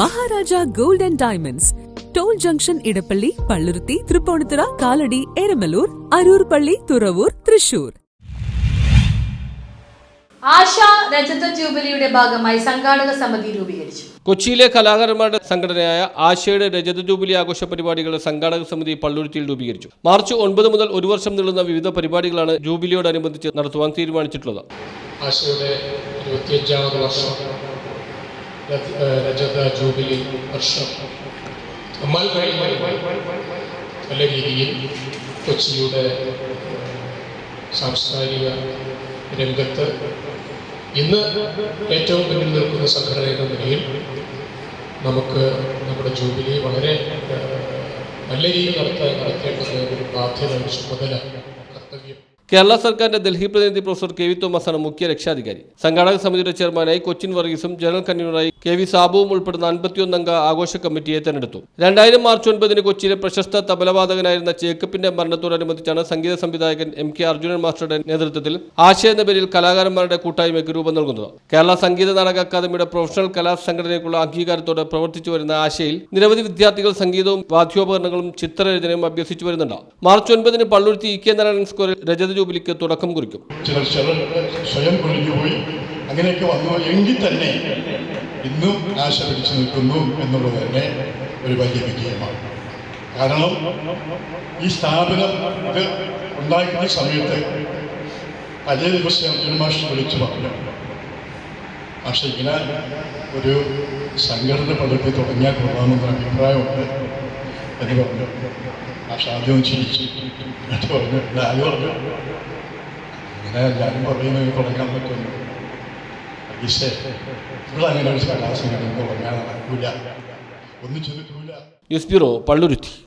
Maharaja gold and diamonds. Toll junction Edappally Palluruthy Tripunithura Kalady Eramalloor Aroor പള്ളി തുറവൂർ തൃശൂർ. ആശ രജത ജൂബിലിയുടെ ഭാഗമായി സംഘാടക സമിതി രൂപീകരിച്ചു. കൊച്ചിയിലെ കലാകാരന്മാരുടെ സംഘടനയായ ആശയുടെ രജത ജൂബിലി ആഘോഷ പരിപാടികളുടെ സംഘാടക സമിതി പള്ളുരുത്തിയിൽ രൂപീകരിച്ചു. മാർച്ച് ഒൻപത് മുതൽ ഒരു വർഷം നീളുന്ന വിവിധ പരിപാടികളാണ് ജൂബിലിയോടനുബന്ധിച്ച് നടത്തുവാൻ തീരുമാനിച്ചിട്ടുള്ളത്. ആശയുടെ ഇരുപത്തിയഞ്ചാമത് വർഷം. രജത ജൂബിലി വർഷം അമ്മാൽ നല്ല രീതിയിൽ കൊച്ചിയുടെ സാംസ്കാരിക രംഗത്ത് ഇന്ന് ഏറ്റവും മുന്നിൽ നിൽക്കുന്ന സംഘടന എന്ന നിലയിൽ നമുക്ക് നമ്മുടെ ജൂബിലി വളരെ നല്ല രീതിയിൽ നടത്താൻ നടത്തേണ്ടത് ഒരു ബാധ്യത ഒരു ചുമതല കർത്തവ്യം. കേരള സർക്കാരിന്റെ ഡൽഹി പ്രതിനിധി പ്രൊഫസർ കെ വി തോമസാണ് മുഖ്യ രക്ഷാധികാരി. സംഘാടക സമിതിയുടെ ചെയർമാനായി കൊച്ചിൻ വർഗീസും ജനറൽ കൺവീനറായി കെ വി സാബുവും ഉൾപ്പെടുന്ന അൻപത്തിയൊന്നംഗ ആഘോഷ കമ്മിറ്റിയെ തെരഞ്ഞെടുത്തു. രണ്ടായിരം മാർച്ച് ഒൻപതിന് കൊച്ചിയിലെ പ്രശസ്ത തബലവാദകനായിരുന്ന ചേക്കപ്പിന്റെ മരണത്തോടനുബന്ധിച്ചാണ് സംഗീത സംവിധായകൻ എം കെ അർജുനൻ മാസ്റ്ററുടെ നേതൃത്വത്തിൽ ആശയ എന്ന പേരിൽ കലാകാരന്മാരുടെ കൂട്ടായ്മയ്ക്ക് രൂപം നൽകുന്നത്. കേരള സംഗീത നാടക അക്കാദമിയുടെ പ്രൊഫഷണൽ കലാ സംഘടനയ്ക്കുള്ള അംഗീകാരത്തോടെ പ്രവർത്തിച്ചു വരുന്ന ആശയിൽ നിരവധി വിദ്യാർത്ഥികൾ സംഗീതവും വാദ്യോപകരണങ്ങളും ചിത്രരചനയും അഭ്യസിച്ചു വരുന്നുണ്ട്. മാർച്ച് ഒൻപതിന് പള്ളുരുത്തി ഇ കെ നാരായണൻ സ്ക്വയറിൽ രജത ജൂബിലിക്ക് തുടക്കം കുറിക്കും. ചിലർ ചിലർ സ്വയം കൊഴിഞ്ഞുപോയി അങ്ങനെയൊക്കെ വന്നു എങ്കിൽ തന്നെ ഇന്നും ആശ പിടിച്ചു നിൽക്കുന്നു എന്നുള്ളത് തന്നെ ഒരു വലിയ വിജയമാണ്. കാരണം ഈ സ്ഥാപനം ഇത് ഉണ്ടാക്കുന്ന സമയത്ത് അതേ ദിവസം അർജുന മാഷ് വിളിച്ചു പറഞ്ഞു. പക്ഷേ ഇങ്ങനെ ഒരു സംഘടന പദ്ധതി തുടങ്ങിയാൽ കൊള്ളാമെന്നൊരു അഭിപ്രായമുണ്ട്. എന്ന് പറഞ്ഞു. ആ ആദ്യം ചിരിച്ചു. എന്നിട്ട് പറഞ്ഞു ഞാൻ പറഞ്ഞു ഇങ്ങനെ എല്ലാവരും പറയുന്നത് തുടങ്ങാൻ പറ്റുന്നു ഈശേ ഇവിടെ ഒന്നും ന്യൂസ് ബ്യൂറോ പള്ളുരുത്തി.